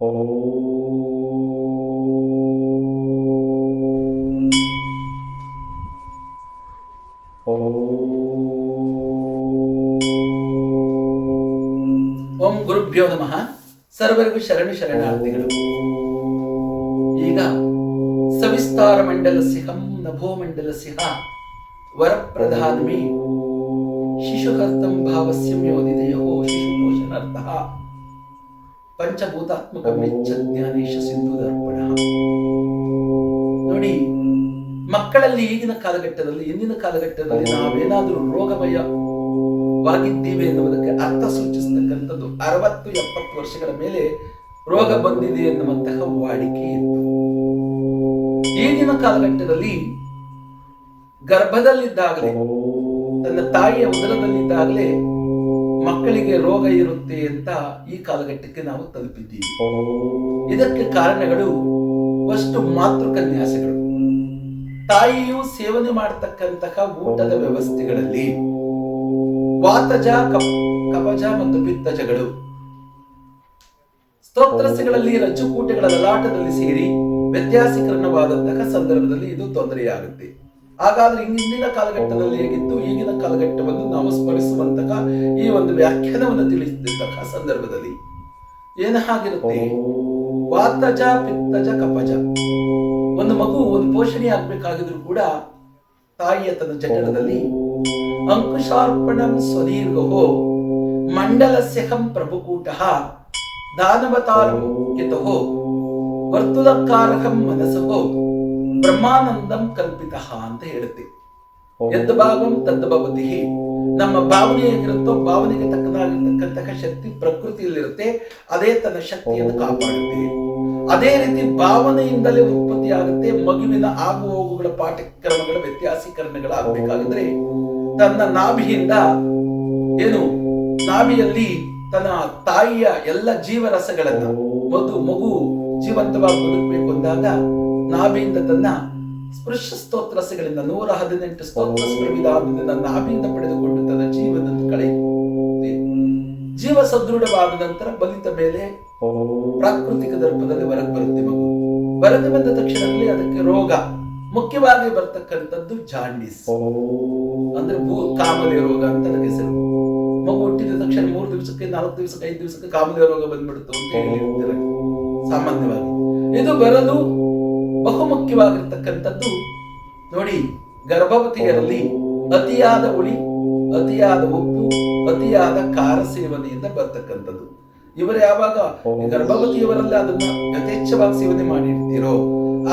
ಓಂ ಓಂ ಗುರುಭ್ಯೋ ನಮಃ. ಸರ್ವರಿಗೂ ಶರಣು ಶರಣಾರ್ಥಿಗಳು. ಈಗ ಸವಿಸ್ತಾರ ಮಂಡಲ ಸಿಹಂ ನಭೋ ಮಂಡಲ ಸಿಹ ವರಪ್ರಧಾನಮಿ. ಶಿಶುಕರ್ತಂ ಭಾವಸ್ಯಂ ಯೋದಿದಯೋ ಶಿಶುಪೋಷಣಾರ್ಥಃ ಪಂಚಭೂತಾತ್ಮಕ ಮೆಚ್ಚ ಜ್ಞಾನೇಶ ಸಿಂಧು ದರ್ಪಣ ನೋಡಿ, ಮಕ್ಕಳಲ್ಲಿ ಈಗಿನ ಕಾಲಘಟ್ಟದಲ್ಲಿ, ಇಂದಿನ ಕಾಲಘಟ್ಟದಲ್ಲಿ ನಾವೇನಾದರೂ ರೋಗಮಯವಾಗಿದ್ದೀವಿ ಎನ್ನುವುದಕ್ಕೆ ಅರ್ಥ ಸೂಚಿಸತಕ್ಕಂಥದ್ದು ಅರವತ್ತು, ಎಪ್ಪತ್ತು ವರ್ಷಗಳ ಮೇಲೆ ರೋಗ ಬಂದಿದೆ ಎನ್ನುವಂತಹ ವಾಡಿಕೆ ಇತ್ತು. ಈಗಿನ ಕಾಲಘಟ್ಟದಲ್ಲಿ ಗರ್ಭದಲ್ಲಿದ್ದಾಗಲೇ, ತನ್ನ ತಾಯಿಯ ಉದರದಲ್ಲಿದ್ದಾಗಲೇ ಮಕ್ಕಳಿಗೆ ರೋಗ ಇರುತ್ತೆ ಅಂತ ಈ ಕಾಲಘಟ್ಟಕ್ಕೆ ನಾವು ತಲುಪಿದ್ದೀವಿ. ಇದಕ್ಕೆ ಕಾರಣಗಳು ಅಷ್ಟು ಮಾತೃಕನ್ಯಾಸಗಳು. ತಾಯಿಯು ಸೇವನೆ ಮಾಡತಕ್ಕಂತಹ ಊಟದ ವ್ಯವಸ್ಥೆಗಳಲ್ಲಿ ವಾತಜ ಕಪಜ ಮತ್ತು ಪಿತ್ತಜಗಳು. ಸ್ತೋತ್ರಸ್ಯಗಳಲ್ಲಿ ರಜ್ಜುಕೂಟಗಳ ಲಲಾಟದಲ್ಲಿ ಸೇರಿ ವ್ಯತ್ಯಾಸೀಕರಣವಾದಂತಹ ಸಂದರ್ಭದಲ್ಲಿ ಇದು ತೊಂದರೆಯಾಗುತ್ತೆ. ಹಾಗಾದ್ರೆ ಹಿಂದಿನ ಕಾಲಘಟ್ಟದಲ್ಲಿ ಹೇಗಿತ್ತು? ಈಗಿನ ಕಾಲಘಟ್ಟವನ್ನು ನಾವು ಸ್ಮರಿಸುವಂತಹ ಈ ಒಂದು ವ್ಯಾಖ್ಯಾನವನ್ನು ತಿಳಿಸಿದಂತಹ ಸಂದರ್ಭದಲ್ಲಿ ಏನ ಹಾಗಿರುತ್ತೆ? ವಾತಜ ಪಿತ್ತಜ ಕಪಜ. ಒಂದು ಮಗು ಒಂದು ಪೋಷಣೆ ಆಗ್ಬೇಕಾಗಿದ್ರು ಕೂಡ ತಾಯಿಯ ತನ್ನ ಜಠರದಲ್ಲಿ ಅಂಕುಶಾರ್ಪಣಂ ಸ್ವದೀರ್ಘೋ ಮಂಡಲಸ್ಯಹಂ ಪ್ರಭುಕೂಟಃ ದಾನವತಾರಂ ಕಿತೋ ವರ್ತುಲಕ್ಕಾರಕಂ ಮನಸಹೋ ಬ್ರಹ್ಮಾನಂದಂ ಕಲ್ಪಿತ ಅಂತ ಹೇಳುತ್ತೆ. ಎದ್ದು ಭಾವಂ ತದ್ದ ಭವತಿ. ನಮ್ಮ ಭಾವನೆ ಏನಿರುತ್ತೋ ಭಾವನೆಗೆ ತಕ್ಕದಾಗಿರ್ತಕ್ಕಂತಹ ಶಕ್ತಿ ಪ್ರಕೃತಿಯಲ್ಲಿರುತ್ತೆ. ಅದೇ ತನ್ನ ಶಕ್ತಿಯನ್ನು ಕಾಪಾಡುತ್ತೆ. ಅದೇ ರೀತಿ ಭಾವನೆಯಿಂದಲೇ ಉತ್ಪತ್ತಿ ಆಗುತ್ತೆ ಮಗುವಿನ ಆಗು ಹೋಗುಗಳ ಪಾಠಕ್ರಮಗಳ ವ್ಯತ್ಯಾಸೀಕರಣಗಳಾಗಬೇಕಾಗಿದ್ರೆ ತನ್ನ ನಾಭಿಯಿಂದ ಏನು? ನಾಭಿಯಲ್ಲಿ ತನ್ನ ತಾಯಿಯ ಎಲ್ಲ ಜೀವರಸಗಳನ್ನ ಮತ್ತು ಮಗು ಜೀವಂತವಾಗಿ ಬದುಕಬೇಕು ಅಂದಾಗ ನಾಭಿಯಿಂದ ತನ್ನ ಸ್ಪೃಶ ಸ್ತೋತ್ರಸಗಳಿಂದ ನೂರ ಹದಿನೆಂಟು ಸ್ತೋತ್ರ ವಿಧಾನದಿಂದ ನಾಭಿಯಿಂದ ಪಡೆದುಕೊಂಡು ತನ್ನ ಜೀವನದ ಕಳೆ ಜೀವ ಸದೃಢವಾದ ನಂತರ ಬಲಿತ ಮೇಲೆ ಪ್ರಾಕೃತಿಕ ದರ್ಪದಲ್ಲಿ ಹೊರಗೆ ಬರುತ್ತೆ ಮಗು. ಬಂದ ತಕ್ಷಣದಲ್ಲಿ ಅದಕ್ಕೆ ರೋಗ, ಮುಖ್ಯವಾಗಿ ಬರ್ತಕ್ಕಂಥದ್ದು ಜಾಂಡೀಸ್ ಅಂದ್ರೆ ಭೂ ಕಾಮಲೆ ರೋಗ ಅಂತ ನನಗೆ ಹೆಸರು ಮಗು ಹುಟ್ಟಿದ ತಕ್ಷಣ ಮೂರು ದಿವಸಕ್ಕೆ, ನಾಲ್ಕು ದಿವಸಕ್ಕೆ, ಐದು ದಿವಸಕ್ಕೆ ಕಾಮಲೆ ರೋಗ ಬಂದ್ಬಿಡ್ತು ಅಂತ ಹೇಳಿ ಸಾಮಾನ್ಯವಾಗಿ. ಇದು ಬರಲು ಬಹುಮುಖ್ಯವಾಗಿರ್ತಕ್ಕಂಥದ್ದು ನೋಡಿ ಗರ್ಭವತಿಯರಲ್ಲಿ ಅತಿಯಾದ ಉಳಿ ಅತಿಯಾದ ಉಪ್ಪು ಅತಿಯಾದ ಖಾರ ಸೇವನೆಯಿಂದ ಬರ್ತಕ್ಕಂಥದ್ದು. ಇವರು ಯಾವಾಗ ಗರ್ಭವತಿಯವರಲ್ಲಿ ಅದನ್ನ ಯಥೇಚ್ಛವಾಗಿ ಸೇವನೆ ಮಾಡಿರ್ತೀರೋ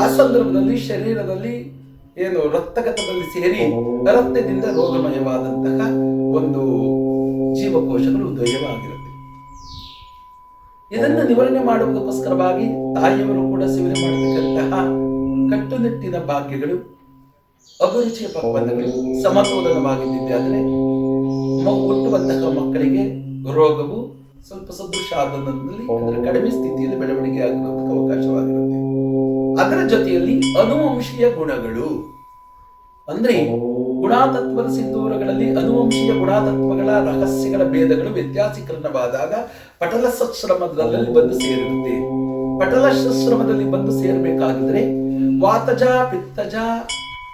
ಆ ಸಂದರ್ಭದಲ್ಲಿ ಶರೀರದಲ್ಲಿ ಏನು ರಕ್ತಗತದಲ್ಲಿ ಸೇರಿ ರಕ್ತದಿಂದ ರೋಗಮಯವಾದಂತಹ ಒಂದು ಜೀವಕೋಶಗಳು ಉದಯವಾಗಿರುತ್ತೆ. ಇದನ್ನು ನಿವಾರಣೆ ಮಾಡುವುದಕ್ಕೋಸ್ಕರವಾಗಿ ತಾಯಿಯವರು ಕೂಡ ಸೇವನೆ ಮಾಡತಕ್ಕಂತಹ ಕಟ್ಟುನಿಟ್ಟಿನ ಭಾಗ್ಯಗಳು ಅಭಿರುಚಿಯ ಪಕ್ವಾನ್ನಗಳು ಸಮತೋಲನವಾಗಿದ್ದಿದೆ ಆದರೆ ಮಗು ಹುಟ್ಟುವಂತಹ ಮಕ್ಕಳಿಗೆ ರೋಗವು ಸ್ವಲ್ಪ ಸದೃಶ ಆದಲ್ಲಿ ಕಡಿಮೆ ಸ್ಥಿತಿಯಲ್ಲಿ ಬೆಳವಣಿಗೆ ಆಗುವಂತಹ ಅವಕಾಶವಾಗಿರುತ್ತೆ. ಅದರ ಜೊತೆಯಲ್ಲಿ ಅನುವಂಶೀಯ ಗುಣಗಳು. ಅಂದ್ರೆ ಗುಣಾತತ್ವದ ಸಿಂಧೂರಗಳಲ್ಲಿ ಅನುವಂಶೀಯ ಗುಣಾತತ್ವಗಳ ರಹಸ್ಯಗಳ ಭೇದಗಳು ವ್ಯತ್ಯಾಸೀಕರಣವಾದಾಗ ಪಟಲ ಸಶ್ರಮದಲ್ಲಿ ಬಂದು ಸೇರಿರುತ್ತೆ. ಪಟಲ ಸಶ್ರಮದಲ್ಲಿ ಬಂದು ಸೇರಬೇಕಾಗಿದ್ರೆ ವಾತಜ ಪಿತ್ತಜ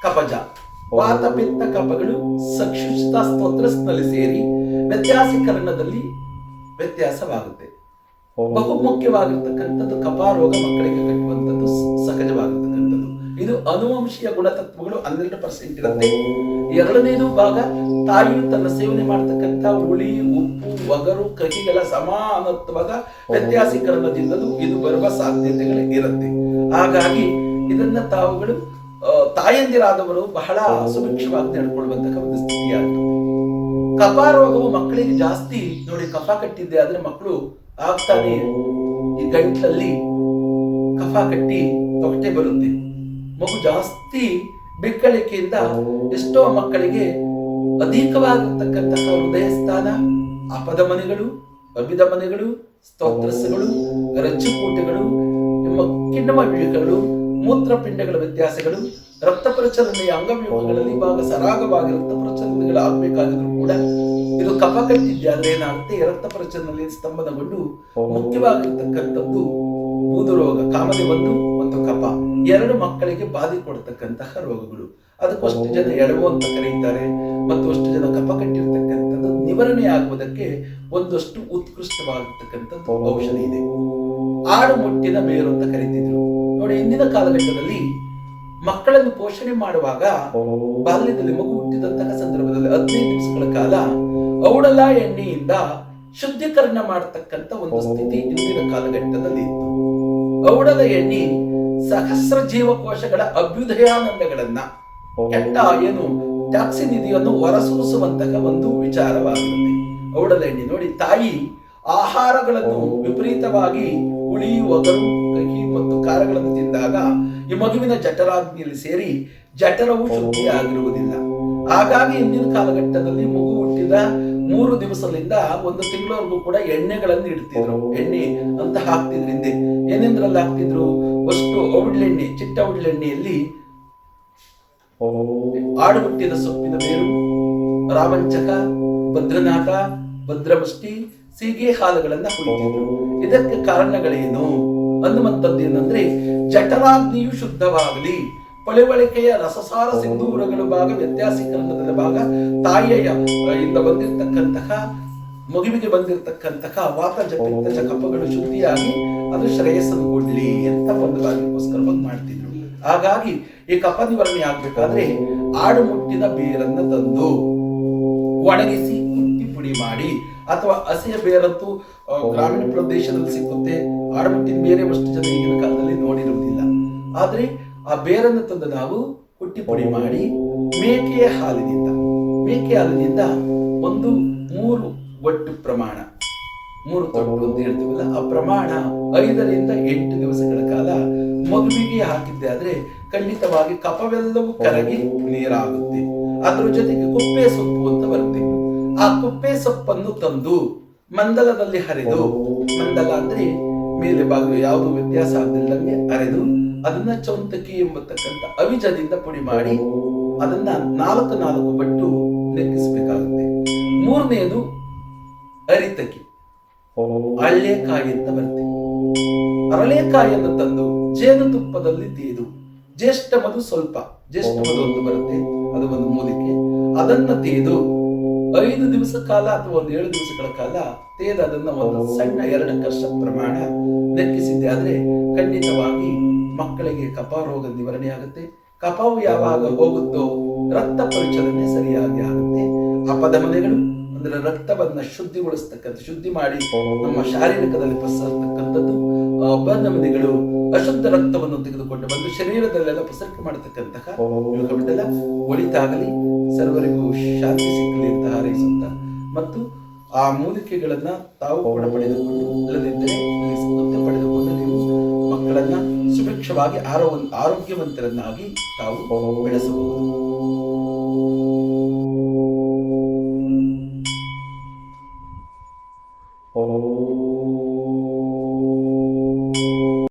ಕಪಜ. ವಾತ ಪಿತ್ತ ಕಪಗಳು ಸಕ್ಷುಷಿತ ಸ್ತೋತ್ರಸ್ನಲ್ಲಿ ಸೇರಿ ವ್ಯತ್ಯಾಸೀಕರಣದಲ್ಲಿ ವ್ಯತ್ಯಾಸವಾಗುತ್ತೆ. ಬಹು ಮುಖ್ಯವಾಗಿರ್ತಕ್ಕಂಥದ್ದು ಕಪಾರೋಗ ಮಕ್ಕಳಿಗೆ ಕಟ್ಟುವಂಥದ್ದು ಸಹಜವಾಗಿರ್ತಕ್ಕಂಥದ್ದು. ಇದು ಅನುವಂಶೀಯ ಗುಣತತ್ವಗಳು ಹನ್ನೆರಡು ಪರ್ಸೆಂಟ್ ಇರುತ್ತೆ. ಎರಡನೇದು ಭಾಗ ತಾಯಿಯು ತನ್ನ ಸೇವನೆ ಮಾಡತಕ್ಕಂಥ ಹುಳಿ ಉಪ್ಪು ಒಗರು ಕಹಿಗಳ ಸಮಾನತ್ವದ ವ್ಯತ್ಯಾಸೀಕರಣದಿಂದಲೂ ಇದು ಬರುವ ಸಾಧ್ಯತೆಗಳು ಇರುತ್ತೆ. ಹಾಗಾಗಿ ಇದನ್ನ ತಾವುಗಳು ತಾಯಂದಿರಾದವರು ಬಹಳ ಸುಭಿಕ್ಷವಾಗಿ ನಡ್ಕೊಳ್ಳುವಂತಹ ಒಂದು ಸ್ಥಿತಿಯಾಗಿರುತ್ತೆ ಕಫ ರೋಗವು ಮಕ್ಕಳಿಗೆ ಜಾಸ್ತಿ ನೋಡಿ ಕಫ ಕಟ್ಟಿದ್ದೆ ಆದ್ರೆ ಮಕ್ಕಳು ಆಗ್ತಾನೆ ಈ ಗಂಟ್ಲಲ್ಲಿ ಕಫ ಕಟ್ಟಿ ತೊಟ್ಟೆ ಬರುತ್ತೆ. ಮಗು ಜಾಸ್ತಿ ಬಿಕ್ಕಳಿಕೆಯಿಂದ ಎಷ್ಟೋ ಮಕ್ಕಳಿಗೆ ಅಧಿಕವಾಗಿರ್ತಕ್ಕಂತಹ ಹೃದಯ ಸ್ಥಾನ ಅಪದ ಮನೆಗಳು ಅಭಿದ ಮನೆಗಳು ಸ್ತೋತ್ರಸ್ಗಳು ರಜ್ಜುಕೂಟಗಳು ನಿಮ್ಮ ಕಿಣ್ಣಮ ವ್ಯೂಹಗಳು ಮೂತ್ರಪಿಂಡಗಳ ವ್ಯತ್ಯಾಸಗಳು, ರಕ್ತ ಪ್ರಚಲನೆಯ ಅಂಗವ್ಯೂಹಗಳಲ್ಲಿ ಭಾಗ ಸರಾಗವಾಗಿ ರಕ್ತ ಪ್ರಚಲನೆಗಳಾಗಬೇಕಾದರೂ ಕೂಡ ಇದು ಕಫ ಕಟ್ಟಿದ್ದೆ ಆದ್ರೆ ಏನಾಗುತ್ತೆ? ರಕ್ತ ಪ್ರಚಲನೆಯಲ್ಲಿ ಸ್ತಂಭನಗೊಂಡು ಮುಖ್ಯವಾಗಿರ್ತಕ್ಕಂಥದ್ದು ಬೂದು ರೋಗ ಕಾಮಲೆ ಒಂದು ಮತ್ತು ಕಪ ಎರಡು ಮಕ್ಕಳಿಗೆ ಬಾಧೆ ಕೊಡ್ತಕ್ಕಂತಹ ರೋಗಗಳು. ಅದಕ್ಕಷ್ಟು ಜನ ಎಡವು ಅಂತ ಕರೀತಾರೆ. ಮತ್ತು ಅಷ್ಟು ಜನ ಕಪ ಕಟ್ಟಿರ್ತಕ್ಕಂಥದ್ದು ನಿವಾರಣೆ ಆಗುವುದಕ್ಕೆ ಒಂದಷ್ಟು ಉತ್ಕೃಷ್ಟವಾಗಿರ್ತಕ್ಕಂಥದ್ದು ಔಷಧಿ ಇದೆ. ಆಡು ಮುಟ್ಟಿನ ಬೇರು ಅಂತ ಕರೀತಿದ್ರು. ನೋಡಿ ಇಂದಿನ ಕಾಲಘಟ್ಟದಲ್ಲಿ ಮಕ್ಕಳನ್ನು ಪೋಷಣೆ ಮಾಡುವಾಗ ಬಾಲ್ಯದಲ್ಲಿ ಮಗು ಹುಟ್ಟಿದಂತಹ ಸಂದರ್ಭದಲ್ಲಿ ಹದಿನೈದು ದಿವಸಗಳ ಕಾಲ ಔಡಲ ಎಣ್ಣೆಯಿಂದ ಶುದ್ಧೀಕರಣ ಮಾಡತಕ್ಕಂತ ಒಂದು ಸ್ಥಿತಿ ಇಂದಿನ ಕಾಲಘಟ್ಟದಲ್ಲಿ ಇತ್ತು. ಔಡಲ ಎಣ್ಣೆ ಸಹಸ್ರ ಜೀವಕೋಶಗಳ ಅಭ್ಯುದಯಾನಂದಗಳನ್ನ ಕೆಟ್ಟ ಏನು ಟ್ಯಾಕ್ಸಿ ನಿಧಿಯನ್ನು ಹೊರಸೂಸುವಂತಹ ಒಂದು ವಿಚಾರವಾಗುತ್ತದೆ ಔಡಲ ಎಣ್ಣೆ ನೋಡಿ, ತಾಯಿ ಆಹಾರಗಳನ್ನು ವಿಪರೀತವಾಗಿ ಹುಳಿ ಒಗರು ಕಹಿ ಮತ್ತು ಖಾರಗಳನ್ನು ತಿಂದಾಗ ಈ ಮಗುವಿನ ಜಠರಾಗ್ನಿಯಲ್ಲಿ ಸೇರಿ ಜಠರವು ಶುದ್ಧಿಯಾಗಿರುವುದಿಲ್ಲ. ಹಾಗಾಗಿ ಹಿಂದಿನ ಕಾಲಘಟ್ಟದಲ್ಲಿ ಮಗು ಹುಟ್ಟಿದ ಮೂರು ದಿವಸದಿಂದ ಒಂದು ತಿಂಗಳವರೆಗೂ ಕೂಡ ಎಣ್ಣೆಗಳನ್ನು ಇಡ್ತಿದ್ರು ಎಣ್ಣೆ ಅಂತ ಹಾಕ್ತಿದ್ರು ಹಿಂದೆ ಏನೇಂದ್ರಲ್ಲಿ ಹಾಕ್ತಿದ್ರು? ಫಸ್ಟ್ ಔಡ್ಲೆಣ್ಣೆ, ಚಿಟ್ಟ ಔಡ್ಲೆಣ್ಣೆಯಲ್ಲಿ ಆಡು ಹುಟ್ಟಿದ ಸೊಪ್ಪಿನ ಬೇರು, ರಾವಂಚಕ, ಭದ್ರನಾಥ ಭದ್ರಮುಷ್ಟಿ ಸೀಗೆ ಹಾಲುಗಳನ್ನ ಕುಡಿತಿದ್ರು ಇದಕ್ಕೆ ಕಾರಣಗಳೇನು? ಅನ್ನುವಂಥದ್ದು ಏನಂದ್ರೆ, ಜಠರಾಗ್ನಿಯು ಶುದ್ಧವಾಗಲಿ, ಪಳಿವಳಿಕೆಯ ರಸಸಾರ ಸಿಂಧೂರಗಳ ಭಾಗ ವ್ಯತ್ಯಾಸೀಕರಣದ ಭಾಗ, ತಾಯಿಯ ಇಂದ ಬಂದಿರತಕ್ಕಂತಹ, ಮಗುವಿಗೆ ಬಂದಿರತಕ್ಕಂತಹ ವಾತ ಜಪಿತ ಚಕಪಗಳು ಶುದ್ಧಿಯಾಗಿ ಅದು ಶ್ರೇಯಸ್ಸನ್ನು ಕೊಡ್ಲಿ ಅಂತ ಒಂದು ಅದಕ್ಕೋಸ್ಕರವಾಗಿ ಮಾಡ್ತಿದ್ರು. ಹಾಗಾಗಿ ಈ ಕಪ ನಿವಾರಣೆ ಆಗ್ಬೇಕಾದ್ರೆ ಆಡು ಮುಟ್ಟಿನ ಬೇರನ್ನ ತಂದು ಒಣಗಿಸಿ ಮುಟ್ಟಿ ಪುಡಿ ಮಾಡಿ ಅಥವಾ ಹಸಿಯ ಬೇರಂತೂ ಗ್ರಾಮೀಣ ಪ್ರದೇಶದಲ್ಲಿ ಸಿಕ್ಕುತ್ತೆ. ಆಡಮಟ್ಟಿನ ಬೇರೆ ಅಷ್ಟು ಜನ ಈಗಿನ ಕಾಲದಲ್ಲಿ ನೋಡಿರುವುದಿಲ್ಲ. ಆದ್ರೆ ಆ ಬೇರನ್ನು ತಂದು ನಾವು ಕುಟ್ಟಿ ಪುಡಿ ಮಾಡಿ ಮೇಕೆಯ ಹಾಲಿನಿಂದ, ಮೇಕೆ ಹಾಲಿನಿಂದ ಒಂದು ಮೂರು ಒಟ್ಟು ಪ್ರಮಾಣ. ಮೂರು ತೊಟ್ಟು ಅಂತ ಹೇಳ್ತೀವಲ್ಲ, ಆ ಪ್ರಮಾಣ ಐದರಿಂದ ಎಂಟು ದಿವಸಗಳ ಕಾಲ ಮಗುವಿಗೆ ಹಾಕಿದ್ದೆ ಆದ್ರೆ ಖಂಡಿತವಾಗಿ ಕಪವೆಲ್ಲವೂ ಕರಗಿ ನೀರಾಗುತ್ತೆ. ಅದರ ಜೊತೆಗೆ ಕುಪ್ಪೆ ಸೊಪ್ಪು ಅಂತ ಬರುತ್ತೆ. ಆ ಕುಪ್ಪೆ ಸೊಪ್ಪನ್ನು ತಂದು ಮಂದಲದಲ್ಲಿ ಹರಿದು ಮಂಡಲ ಅಂದ್ರೆ ಮೇಲೆ ಬಾಗಿಲು ಯಾವುದು ವ್ಯತ್ಯಾಸ ಆಗದಿಲ್ಲಂಗೆ ಅರೆದು ಅದನ್ನ ಚೌಂತಕಿ ಎಂಬತಕ್ಕಂಥ ಅವಿಜದಿಂದ ಪುಡಿ ಮಾಡಿ ಅದನ್ನ ನಾಲ್ಕು ನಾಲ್ಕು ಪಟ್ಟು ಲೆಕ್ಕಿಸಬೇಕಾಗುತ್ತೆ ಮೂರನೆಯದು ಅರಿತಕಿ ಹಳ್ಳೆಕಾಯಿ ಅಂತ ಬರುತ್ತೆ. ಅರಳೆಕಾಯಿಯನ್ನು ತಂದು ಜೇನುತುಪ್ಪದಲ್ಲಿ ತೀದು, ಜ್ಯೇಷ್ಠ ಮಧು ಸ್ವಲ್ಪ, ಜ್ಯೇಷ್ಠ ಮಧು ಅಂತ ಬರುತ್ತೆ, ಅದು ಒಂದು ಮೂಲಿಕೆ. ಅದನ್ನ ತೀದು ಐದು ದಿವಸ ಕಾಲ ಅಥವಾ ಒಂದು ಏಳು ದಿವಸಗಳ ಕಾಲ ತೇದ ಅದನ್ನ ಒಂದು ಸಣ್ಣ ಎರಡು ಕರ್ಷ ಪ್ರಮಾಣ ನೆಕ್ಕಿಸಿದ್ದೆ ಆದ್ರೆ ಖಂಡಿತವಾಗಿ ಮಕ್ಕಳಿಗೆ ಕಫ ರೋಗ ನಿವಾರಣೆ ಆಗುತ್ತೆ. ಕಪಾವು ಯಾವಾಗ ಹೋಗುತ್ತೋ ರಕ್ತ ಪರಿಚಲನೆ ಸರಿಯಾಗಿ ಆಗುತ್ತೆ. ಅಪಧಮನೆಗಳು ಅಂದ್ರೆ ರಕ್ತವನ್ನ ಶುದ್ಧಿಗೊಳಿಸ್ತಕ್ಕಂಥ, ಶುದ್ಧಿ ಮಾಡಿ ನಮ್ಮ ಶಾರೀರಿಕದಲ್ಲಿ ಪಸರತಕ್ಕಂಥದ್ದು ಅಪಧಮನಿಗಳು ಅಶುದ್ಧ ರಕ್ತವನ್ನು ತೆಗೆದುಕೊಂಡು ಬಂದು ಶರೀರದಲ್ಲೆಲ್ಲ ಪಸರಿಕೆ ಮಾಡತಕ್ಕಂತಹ ಒಳಿತಾಗಲಿ ಸರ್ವರಿಗೂ ಶಾಂತಿ ಸಿಕ್ಕಲಿ ಅಂತ ಹಾರೈಸುತ್ತ ಮತ್ತು ಆ ಮೂಲಿಕೆಗಳನ್ನ ತಾವು ಕೂಡ ಪಡೆದುಕೊಂಡು ಇಲ್ಲದಿದ್ದರೆ ಪಡೆದುಕೊಂಡು ನೀವು ಮಕ್ಕಳನ್ನ ಸುಭಿಕ್ಷವಾಗಿ ಆರೋ ಆರೋಗ್ಯವಂತರನ್ನಾಗಿ ತಾವು ಬೆಳೆಸಬಹುದು.